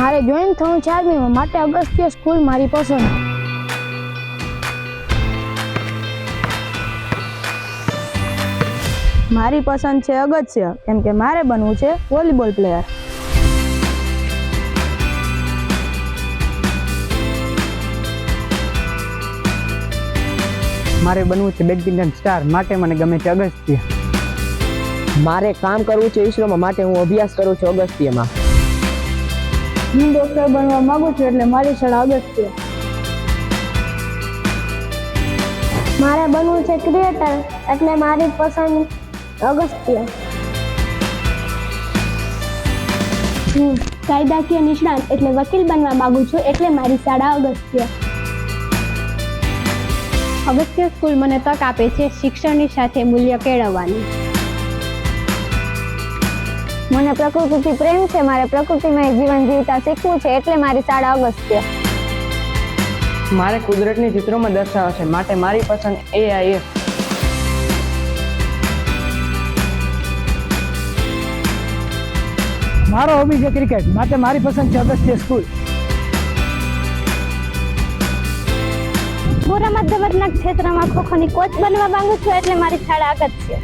મારે જોઈન થવું છે આર્મીમાં માટે અગસ્ત્ય સ્કૂલ મારી પસંદ. મારી પસંદ છે અગત્ય કેમ કે મારે બનવું છે વોલીબોલ પ્લેયર મારે બનવું છે બેડમિન્ટન સ્ટાર માટે મને ગમે છે અગસ્ત્ય મારે કામ કરવું છે ઈસરોમાં માટે હું અભ્યાસ કરું છું અગસ્ત્યમાં હું ડૉક્ટર બનવા માંગુ છું એટલે મારી શાળા અગત્ય મારે બનવું છે ક્રિએટર એટલે મારી પસંદ અગસ્ત્ય હું કાયદાકીય નિષ્ણાત એટલે વકીલ બનવા માંગુ છું એટલે મારી શાળા અગસ્ત્ય અગસ્ત્ય સ્કૂલ મને તક આપે છે શિક્ષણની સાથે મૂલ્ય કેળવવાની. મને પ્રકૃતિથી પ્રેમ છે મારે પ્રકૃતિમાં જીવન જીવતા શીખવું છે એટલે મારી શાળા અગસ્ત્ય મારે કુદરતની ચિત્રોમાં દર્શાવે છે માટે મારી પસંદ એઆઈએફ મારો હોબી છે ક્રિકેટ માટે મારી પસંદ છે અગસ્ત્ય સ્કૂલ હું રમત ગમતના ક્ષેત્રમાં ખોખોની કોચ બનવા માંગુ છું એટલે મારી શાળા અગત્ય.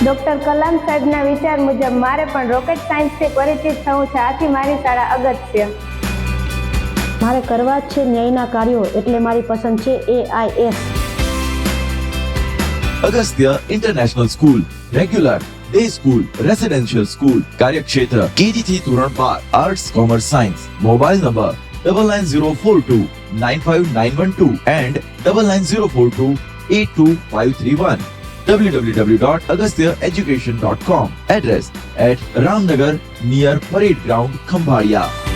ડોક્ટર કલામ સાહેબના વિચાર મુજબ મારે પણ રોકેટ સાયન્સથી પરિચિત થવું છે. આથી મારી શાળા અગત્ય મારે કરવા જ છે ન્યાયના કાર્યો એટલે મારી પસંદ છે AIS Agastya international school regular day school residential school કાર્યક્ષેત્ર કેજી થી ધોરણ બાર arts commerce science mobile number double nine zero four two nine five nine one two and double nine zero four two eight two five three one www.agastyaeducation.com Address at Ramnagar near Parade Ground, Khambhalia.